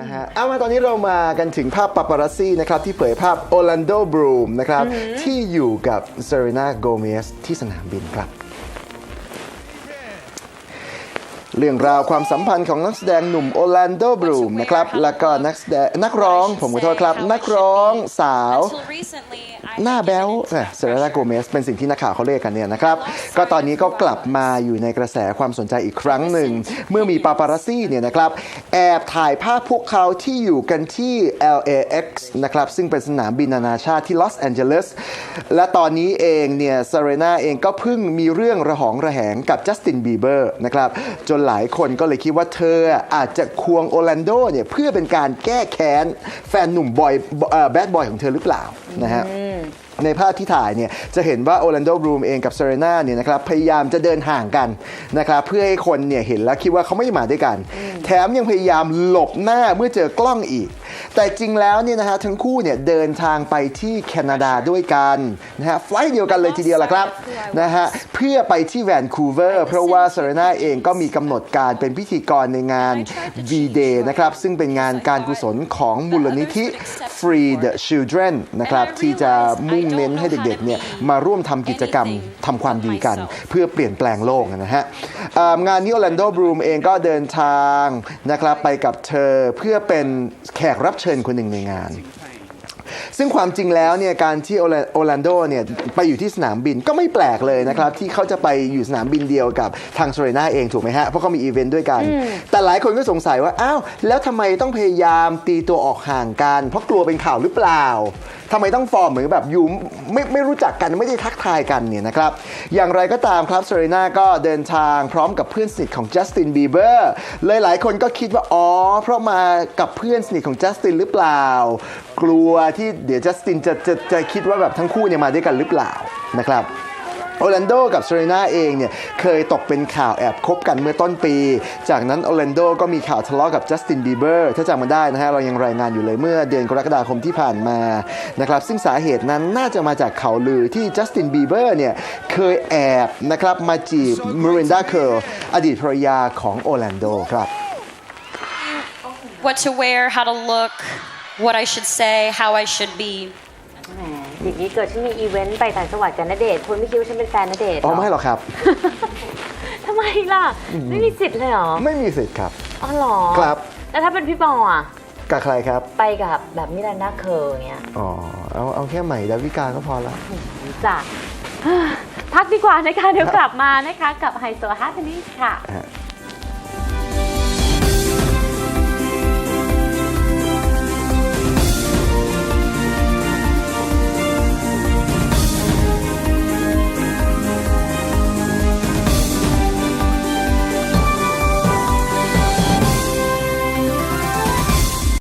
นะฮะเอามาตอนนี้เรามากันถึงภาพปาปารัสซี่นะครับที่เผยภาพโอลันโดบรูมนะครับที่อยู่กับเซเรนาโกเมสที่สนามบินครับ เรื่องราวความสัมพันธ์ของนักแสดงหนุ่มโอลันโดบรูมนะครับ แล้วก็นักแสดงนักร้อง ผมขอโทษครับ นักร้องสาว หน้าแบ๊วเซเรนาโกเมสเป็นสิ่งที่นักข่าวเขาเรียกกันเนี่ยนะครับ ก็ตอนนี้ก็กลับมาอยู่ในกระแสความสนใจอีกครั้งหนึ่ง เมื่อมีปาปารัสซี่เนี่ยนะครับ แอบถ่ายภาพพวกเขาที่อยู่กันที่ LAX นะครับ ซึ่งเป็นสนามบินนานาชาติที่ลอสแอนเจลิสและตอนนี้เองเนี่ยเซเรนาเองก็เพิ่งมีเรื่องระหองระแหงกับจัสตินบีเบอร์นะครับจนหลายคนก็เลยคิดว่าเธออาจจะควงโอแลนโดเนี่ยเพื่อเป็นการแก้แค้นแฟนหนุ่มบอยแบดบอยของเธอหรือเปล่านะฮะในภาพที่ถ่ายเนี่ยจะเห็นว่าโอแลนโดบรูมเองกับเซเรนาเนี่ยนะครับพยายามจะเดินห่างกันนะครับเพื่อให้คนเนี่ยเห็นแล้วคิดว่าเขาไม่ได้มาด้วยกัน แถมยังพยายามหลบหน้าเมื่อเจอกล้องอีก แต่จริงแล้วเนี่ยนะฮะทั้งคู่เนี่ยเดินทางไปที่แคนาดาด้วยกันนะฮะไฟล์เดียวกันเลยทีเดียวแหละครับนะฮะเพื่อไปที่แวนคูเวอร์เพราะว่าเซเรนาเองก็มีกำหนดการเป็นพิธีกรในงาน V-Day นะครับซึ่งเป็นงานการกุศลของมูลนิธิ Free the Children นะครับที่จะมุ่งเน้นให้เด็กๆเนี่ยมาร่วมทำกิจกรรมทำความดีกัน เพื่อเปลี่ยนแปลงโลกนะฮะอ่างานนี้ Orlando Bloom เองก็เดินทางนะครับไปกับเธอเพื่อเป็นแขกรับเชิญคนหนึ่งในงาน ซึ่งความจริงแล้วเนี่ยการที่โอแลโอแลนโดเนี่ยไปอยู่ที่สนามบินก็ไม่แปลกเลยนะครับที่เขาจะไปอยู่สนามบินเดียวกับทางเซเรนาเองถูกไหมฮะ เพราะเขามีอีเวนต์ด้วยกัน แต่หลายคนก็สงสัยว่า อ้าว แล้วทำไมต้องพยายามตีตัวออกห่างกัน เพราะกลัวเป็นข่าวหรือเปล่าทำไมต้องฟอร์มเหมือนแบบอยู่ไม่ไม่รู้จักกันไม่ได้ทักทายกันเนี่ยนะครับ อย่างไรก็ตามครับเซเรนาก็เดินทางพร้อมกับเพื่อนสนิทของจัสตินบีเบอร์เลยหลายคนก็คิดว่าอ๋อเพราะมากับเพื่อนสนิทของจัสตินหรือเปล่า กลัวที่เดี๋ยวจัสตินจะจะจะคิดว่าแบบทั้งคู่เนี่ยมาด้วยกันหรือเปล่านะครับโอแลนโดกับเซเรนาเองเนี่ยเคยตกเป็นข่าวแอบคบกันเมื่อต้นปี จากนั้นโอแลนโดก็มีข่าวทะเลาะกับจัสตินบีเบอร์ถ้าจำมาได้นะฮะเรายังรายงานอยู่เลยเมื่อเดือนกรกฎาคมที่ผ่านมานะครับซึ่งสาเหตุนั้นน่าจะมาจากข่าวลือที่จัสตินบีเบอร์เนี่ยเคยแอบนะครับมาจีบมิรินดาเคิร์อดีตภรรยาของโอแลนโดครับ what to wear, how to look, what I should say, how I should be. แหมอย่างนี้เกิดฉันมีอีเวนต์ไปต่างจังหวัดกันนะเดชน์คุณไม่คิดว่าฉันเป็นแฟนนะเดชน์อ๋อไม่หรอกครับ ทำไมล่ะ ไม่มีสิทธิ์เลยเหรอ ไม่มีสิทธิ์ครับ อ๋อเหรอครับ แล้วถ้าเป็นพี่ปออะ กับใครครับ ไปกับแบบมิรันดาเคอร์อย่างเงี้ยอ๋อ เอาเอาแค่ใหม่ดาวิกาก็พอละ จ้ะพักดีกว่านะคะ เดี๋ยวกลับมานะคะ กับไฮโซฮาร์ p นีค่ะ ฮะ